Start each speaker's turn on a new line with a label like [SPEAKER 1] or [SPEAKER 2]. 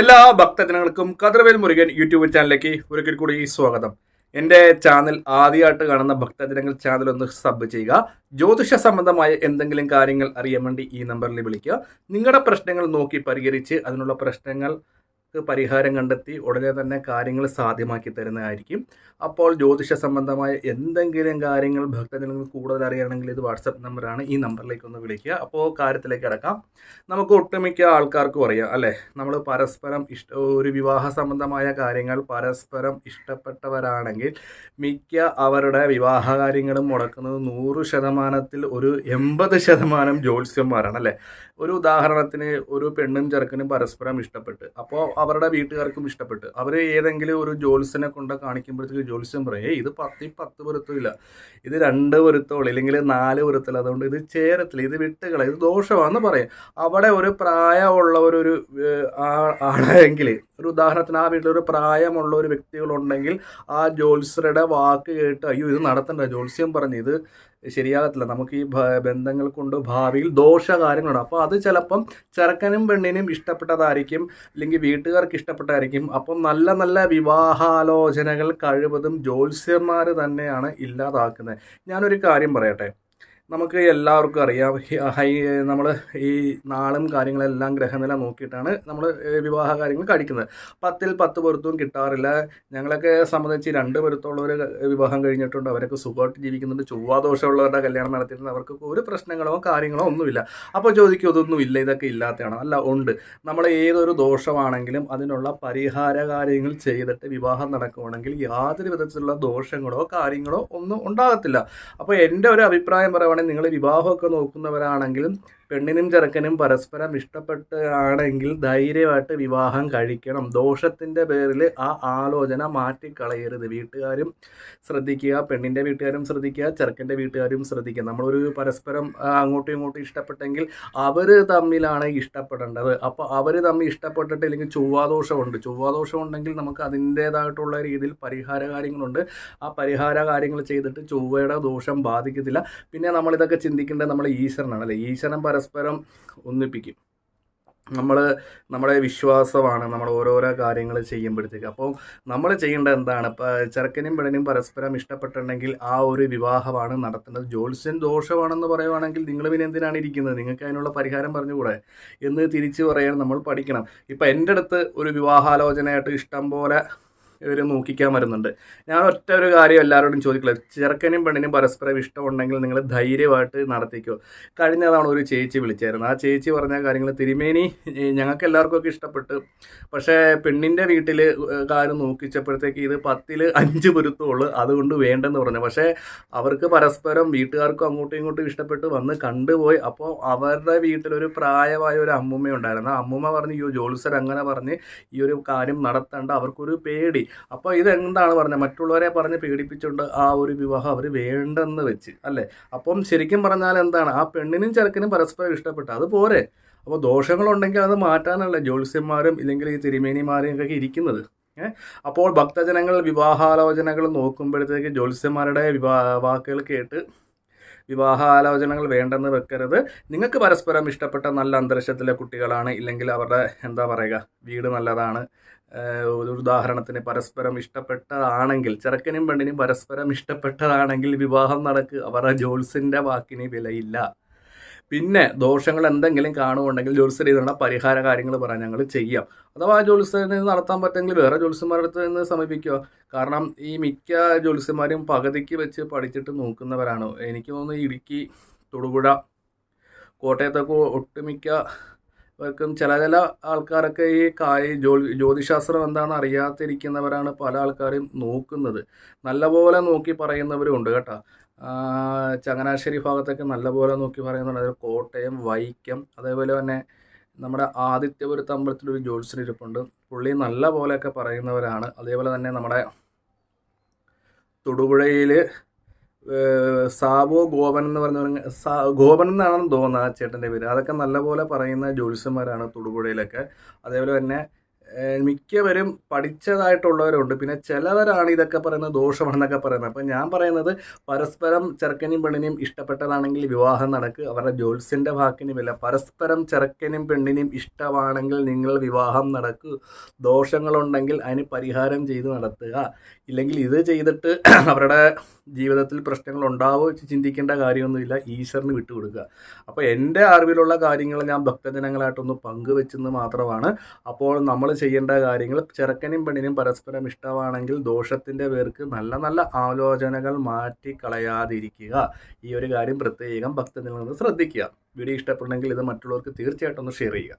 [SPEAKER 1] എല്ലാ ഭക്തജനങ്ങൾക്കും കതിർവേൽ മുരുകൻ യൂട്യൂബ് ചാനലിലേക്ക് ഒരിക്കൽ കൂടി സ്വാഗതം. എന്റെ ചാനൽ ആദ്യമായിട്ട് കാണുന്ന ഭക്തജനങ്ങൾ ചാനൽ ഒന്ന് സബ് ചെയ്യുക. ജ്യോതിഷ സംബന്ധമായ എന്തെങ്കിലും കാര്യങ്ങൾ അറിയാൻ വേണ്ടി ഈ നമ്പറിൽ വിളിക്കുക. നിങ്ങളുടെ പ്രശ്നങ്ങൾ നോക്കി പരിഹരിച്ച് അതിനുള്ള പ്രശ്നങ്ങൾക്ക് പരിഹാരം കണ്ടെത്തി ഉടനെ തന്നെ കാര്യങ്ങൾ സാധ്യമാക്കി തരുന്നതായിരിക്കും. അപ്പോൾ ജ്യോതിഷ സംബന്ധമായ എന്തെങ്കിലും കാര്യങ്ങൾ ഭക്തജനങ്ങൾ കൂടുതൽ അറിയണമെങ്കിൽ ഇത് വാട്സപ്പ് നമ്പറാണ്. ഈ നമ്പറിലേക്ക് ഒന്ന് വിളിക്കുക. അപ്പോൾ കാര്യത്തിലേക്ക് കിടക്കാം. നമുക്ക് ഒട്ടുമിക്ക ആൾക്കാർക്കും അറിയാം അല്ലേ? നമ്മൾ പരസ്പരം ഇഷ്ട ഒരു വിവാഹ സംബന്ധമായ കാര്യങ്ങൾ പരസ്പരം ഇഷ്ടപ്പെട്ടവരാണെങ്കിൽ മിക്ക അവരുടെ വിവാഹ കാര്യങ്ങളും മുടക്കുന്നത് നൂറ് ശതമാനത്തിൽ ഒരു എൺപത് ശതമാനം ജ്യോത്സ്യന്മാരാണ് അല്ലേ? ഒരു ഉദാഹരണത്തിന് ഒരു പെണ്ണും ചെറുക്കനും പരസ്പരം ഇഷ്ടപ്പെട്ട് അപ്പോൾ അവരുടെ വീട്ടുകാർക്കും ഇഷ്ടപ്പെട്ട് അവർ ഏതെങ്കിലും ഒരു ജോത്സ്യനെ കൊണ്ട് കാണിക്കുമ്പോഴത്തേക്ക് ജോത്സ്യം പറയും "ഏയ് ഇത് പത്തി പത്ത് പൊരുത്തമില്ല ഇത് രണ്ട് പൊരുത്തോളം ഇല്ലെങ്കിൽ നാല് പൊരുത്തമില്ല. അതുകൊണ്ട് ഇത് ചേരത്തില്ല ഇത് വിട്ടുകള ഇത് ദോഷമാണെന്ന് പറയും. അവിടെ ഒരു പ്രായമുള്ള ഒരു ഒരു ഉദാഹരണത്തിന് ആ വീട്ടിൽ ഒരു പ്രായമുള്ള ഒരു വ്യക്തികളുണ്ടെങ്കിൽ ആ ജോത്സ്യരുടെ വാക്ക് കേട്ട് അയ്യോ ഇത് നടത്തണ്ട ജോത്സ്യം പറഞ്ഞു ഇത് ശരിയാകത്തില്ല. നമുക്ക് ഈ ബന്ധങ്ങൾ കൊണ്ട് ഭാവിയിൽ ദോഷകാര്യങ്ങളുണ്ട്. അപ്പോൾ അത് ചിലപ്പം ചെറുക്കനും പെണ്ണിനും ഇഷ്ടപ്പെട്ടതായിരിക്കും അല്ലെങ്കിൽ വീട്ടുകാർക്ക് ഇഷ്ടപ്പെട്ടതായിരിക്കും അപ്പം നല്ല നല്ല വിവാഹാലോചനകൾ കഴിവതും ജ്യോത്സ്യന്മാർ തന്നെയാണ് ഇല്ലാതാക്കുന്നത്. ഞാനൊരു കാര്യം പറയട്ടെ. നമുക്ക് എല്ലാവർക്കും അറിയാം. ഹി- നമ്മൾ ഈ നാളും കാര്യങ്ങളെല്ലാം ഗ്രഹനില നോക്കിയിട്ടാണ് നമ്മൾ വിവാഹ കാര്യങ്ങൾ കഴിക്കുന്നത്. പത്തിൽ പത്ത് പൊരുത്തവും കിട്ടാറില്ല. ഞങ്ങളൊക്കെ സംബന്ധിച്ച് രണ്ട് പൊരുത്തമുള്ളവർ വിവാഹം കഴിഞ്ഞിട്ടുണ്ട്. അവരൊക്കെ സുഖമായിട്ട് ജീവിക്കുന്നുണ്ട്. ചൊവ്വാദോഷമുള്ളവരുടെ കല്യാണം നടത്തിയിട്ടുണ്ട്. അവർക്ക് ഒരു പ്രശ്നങ്ങളോ കാര്യങ്ങളോ ഒന്നുമില്ല. അപ്പോൾ ചോദിക്കും ഇതൊന്നും ഇല്ല ഇതൊക്കെ ഇല്ലാത്തതാണ്? അല്ല ഉണ്ട്. നമ്മൾ ഏതൊരു ദോഷമാണെങ്കിലും അതിനുള്ള പരിഹാര കാര്യങ്ങൾ ചെയ്തിട്ട് വിവാഹം നടക്കുകയാണെങ്കിൽ യാതൊരു വിധത്തിലുള്ള ദോഷങ്ങളോ കാര്യങ്ങളോ ഒന്നും ഉണ്ടാകത്തില്ല. അപ്പോൾ എന്റെ ഒരു അഭിപ്രായം പറയുവാണെങ്കിൽ നിങ്ങൾ വിവാഹമൊക്കെ നോക്കുന്നവരാണെങ്കിലും പെണ്ണിനും ചെറുക്കനും പരസ്പരം ഇഷ്ടപ്പെട്ടാണെങ്കിൽ ധൈര്യമായിട്ട് വിവാഹം കഴിക്കണം. ദോഷത്തിന്റെ പേരിൽ ആ ആലോചന മാറ്റിക്കളയരുത്. വീട്ടുകാരും ശ്രദ്ധിക്കുക പെണ്ണിന്റെ വീട്ടുകാരും ശ്രദ്ധിക്കുക ചെറുക്കന്റെ വീട്ടുകാരും ശ്രദ്ധിക്കുക. നമ്മളൊരു പരസ്പരം അങ്ങോട്ടും ഇങ്ങോട്ടും ഇഷ്ടപ്പെട്ടെങ്കിൽ അവർ തമ്മിലാണ് ഇഷ്ടപ്പെടേണ്ടത്. അപ്പോൾ അവർ തമ്മിൽ ഇഷ്ടപ്പെട്ടിട്ട് ഇല്ലെങ്കിൽ ചൊവ്വാദോഷമുണ്ട്. ചൊവ്വാദോഷം ഉണ്ടെങ്കിൽ നമുക്ക് അതിന്റേതായിട്ടുള്ള രീതിയിൽ പരിഹാര കാര്യങ്ങളുണ്ട് ആ പരിഹാര കാര്യങ്ങൾ ചെയ്തിട്ട് ചൊവ്വയുടെ ദോഷം ബാധിക്കത്തില്ല. പിന്നെ നമ്മളിതൊക്കെ ചിന്തിക്കേണ്ടത് നമ്മൾ ഈശ്വരനാണ് അല്ലേ? ഈശ്വരൻ പരസ്പരം ഒന്നിപ്പിക്കും. നമ്മൾ നമ്മുടെ വിശ്വാസമാണ് നമ്മൾ ഓരോരോ കാര്യങ്ങൾ ചെയ്യുമ്പോഴത്തേക്ക്. അപ്പോൾ നമ്മൾ ചെയ്യേണ്ട എന്താണ്? ഇപ്പം ചെറുക്കനും പെണ്ണിനും പരസ്പരം ഇഷ്ടപ്പെട്ടിട്ടുണ്ടെങ്കിൽ ആ ഒരു വിവാഹമാണ് നടത്തേണ്ടത് ജ്യോത്സ്യൻ ദോഷമാണെന്ന് പറയുവാണെങ്കിൽ നിങ്ങൾ പിന്നെ എന്തിനാണ് ഇരിക്കുന്നത്? നിങ്ങൾക്ക് അതിനുള്ള പരിഹാരം പറഞ്ഞുകൂടെ? എന്ന് തിരിച്ചു പറയാൻ നമ്മൾ പഠിക്കണം. ഇപ്പം എന്റെ അടുത്ത് ഒരു വിവാഹാലോചനയായിട്ട് ഇഷ്ടം പോലെ ഇവർ നോക്കിക്കാൻ വരുന്നുണ്ട്. ഞാൻ ഒറ്റ ഒരു കാര്യം എല്ലാവരോടും ചോദിക്കില്ല. ചെറുക്കനും പെണ്ണിനും പരസ്പരം ഇഷ്ടമുണ്ടെങ്കിൽ നിങ്ങൾ ധൈര്യമായിട്ട് നടത്തിക്കോ. കഴിഞ്ഞ തവണ ഒരു ചേച്ചി വിളിച്ചായിരുന്നു. ആ ചേച്ചി പറഞ്ഞ കാര്യങ്ങൾ തിരുമേനി ഞങ്ങൾക്ക് എല്ലാവർക്കും ഒക്കെ ഇഷ്ടപ്പെട്ടു. പക്ഷേ പെണ്ണിന്റെ വീട്ടിൽ കാര്യം നോക്കിച്ചപ്പോഴത്തേക്ക് ഇത് പത്തിൽ അഞ്ച് പൊരുത്തമുള്ളൂ. അതുകൊണ്ട് വേണ്ടെന്ന് പറഞ്ഞു. പക്ഷേ അവർക്ക് പരസ്പരം വീട്ടുകാർക്കും അങ്ങോട്ടും ഇങ്ങോട്ടും ഇഷ്ടപ്പെട്ട്. വന്ന് കണ്ടുപോയി. അപ്പോൾ അവരുടെ വീട്ടിലൊരു പ്രായമായ ഒരു അമ്മുമ്മ ഉണ്ടായിരുന്നു ആ അമ്മുമ്മ പറഞ്ഞു ഈ ജോലിസർ അങ്ങനെ പറഞ്ഞ് ഈ ഒരു കാര്യം നടത്തേണ്ട. അവർക്കൊരു പേടി. അപ്പോൾ ഇതെന്താണ് പറഞ്ഞത്? മറ്റുള്ളവരെ പറഞ്ഞ് പീഡിപ്പിച്ചുകൊണ്ട് ആ ഒരു വിവാഹം അവർ വേണ്ടെന്ന് വെച്ച് അല്ലേ? അപ്പം ശരിക്കും പറഞ്ഞാൽ എന്താണ്? ആ പെണ്ണിനും ചെറുക്കനും പരസ്പരം ഇഷ്ടപ്പെട്ടു അത് പോരെ. അപ്പോൾ ദോഷങ്ങളുണ്ടെങ്കിൽ അത് മാറ്റാനല്ല ജ്യോത്സ്യന്മാരും ഇല്ലെങ്കിൽ ഈ തിരുമേനിമാരെയും ഒക്കെ ഇരിക്കുന്നത്. അപ്പോൾ ഭക്തജനങ്ങൾ വിവാഹാലോചനകൾ നോക്കുമ്പോഴത്തേക്ക് ജ്യോത്സ്യന്മാരുടെ വാക്കുകൾ കേട്ട് വിവാഹാലോചനകൾ വേണ്ടെന്ന് വെക്കരുത്. നിങ്ങൾക്ക് പരസ്പരം ഇഷ്ടപ്പെട്ട നല്ല അന്തരീക്ഷത്തിലെ കുട്ടികളാണ് ഇല്ലെങ്കിൽ അവരുടെ എന്താ പറയുക വീട് നല്ലതാണ്. ഒരു ഉദാഹരണത്തിന് പരസ്പരം ഇഷ്ടപ്പെട്ടതാണെങ്കിൽ ചെറുക്കനും പെണ്ണിനും പരസ്പരം ഇഷ്ടപ്പെട്ടതാണെങ്കിൽ വിവാഹം നടക്കുക അവരുടെ ജോൽസിന്റെ വാക്കിന് വിലയില്ല. പിന്നെ ദോഷങ്ങൾ എന്തെങ്കിലും കാണുകയുണ്ടെങ്കിൽ ഇതിനുള്ള പരിഹാര കാര്യങ്ങൾ പറയാൻ ഞങ്ങൾ ചെയ്യാം. അഥവാ ജോത്സ്യന് നടത്താൻ പറ്റുമെങ്കിൽ വേറെ ജോത്സ്യന്മാരുടെ അടുത്ത് നിന്ന് സമീപിക്കുക. കാരണം ഈ മിക്ക ജോത്സ്യന്മാരും പകുതിക്ക് വെച്ച് പഠിച്ചിട്ട് നോക്കുന്നവരാണ്. എനിക്ക് തോന്നുന്നു ഇടുക്കി തൊടുപുഴ കോട്ടയത്തൊക്കെ ഒട്ടുമിക്ക ഇവർക്കും ചില ചില ആൾക്കാരൊക്കെ ഈ കായ് ജോലി ജ്യോതിശാസ്ത്രം എന്താണെന്ന് അറിയാതിരിക്കുന്നവരാണ് പല ആൾക്കാരും നോക്കുന്നത്. നല്ലപോലെ നോക്കി പറയുന്നവരും ഉണ്ട് കേട്ടോ. ചങ്ങനാശ്ശേരി ഭാഗത്തൊക്കെ നല്ലപോലെ നോക്കി പറയുന്നുണ്ട്. അതായത് കോട്ടയം വൈക്കം അതേപോലെ തന്നെ നമ്മുടെ ആദിത്യപുരത്ത് അമ്പലത്തിലൊരു ജ്യോത്സ്യൻ ഇരിപ്പുണ്ട്. പുള്ളി നല്ല പോലെയൊക്കെ പറയുന്നവരാണ്. അതേപോലെ തന്നെ നമ്മുടെ തൊടുപുഴയിൽ സാബോ ഗോപൻ എന്ന് പറഞ്ഞ സാ ഗോപൻ എന്നാണെന്ന് തോന്നുന്നത് ആ ചേട്ടന്റെ പേര്. അതൊക്കെ നല്ലപോലെ പറയുന്ന ജ്യോത്സ്യന്മാരാണ് തൊടുപുഴയിലൊക്കെ. അതേപോലെ തന്നെ മിക്കവരും പഠിച്ചതായിട്ടുള്ളവരുണ്ട്. പിന്നെ ചിലവരാണ് ഇതൊക്കെ പറയുന്നത് ദോഷമാണെന്നൊക്കെ പറയുന്നത്. അപ്പം ഞാൻ പറയുന്നത് പരസ്പരം ചെറുക്കനും പെണ്ണിനെയും ഇഷ്ടപ്പെട്ടതാണെങ്കിൽ വിവാഹം നടക്കുക അവരുടെ ജോത്സ്യന്റെ വാക്കിനുമില്ല പരസ്പരം ചെറുക്കനും പെണ്ണിനെയും ഇഷ്ടമാണെങ്കിൽ നിങ്ങൾ വിവാഹം നടക്കൂ. ദോഷങ്ങളുണ്ടെങ്കിൽ അതിന് പരിഹാരം ചെയ്ത് നടത്തുക. ഇല്ലെങ്കിൽ ഇത് ചെയ്തിട്ട് അവരുടെ ജീവിതത്തിൽ പ്രശ്നങ്ങൾ ഉണ്ടാവുമോ ചിന്തിക്കേണ്ട കാര്യമൊന്നുമില്ല. ഈശ്വരന് വിട്ടുകൊടുക്കുക. അപ്പോൾ എന്റെ അറിവിലുള്ള കാര്യങ്ങൾ ഞാൻ ഭക്തജനങ്ങളായിട്ടൊന്ന് പങ്കുവെച്ചെന്ന് മാത്രമാണ് അപ്പോൾ നമ്മൾ ചെയ്യേണ്ട കാര്യങ്ങൾ. ചെറുക്കനും പെണ്ണിനും പരസ്പരം ഇഷ്ടമാണെങ്കിൽ ദോഷത്തിന്റെ പേർക്ക് നല്ല നല്ല ആലോചനകൾ മാറ്റി കളയാതിരിക്കുക. ഈ ഒരു കാര്യം പ്രത്യേകം ഭക്തനിൽ നിന്ന് ശ്രദ്ധിക്കുക. വീഡിയോ ഇഷ്ടപ്പെടണമെങ്കിൽ ഇത് മറ്റുള്ളവർക്ക് തീർച്ചയായിട്ടും ഒന്ന് ഷെയർ ചെയ്യുക.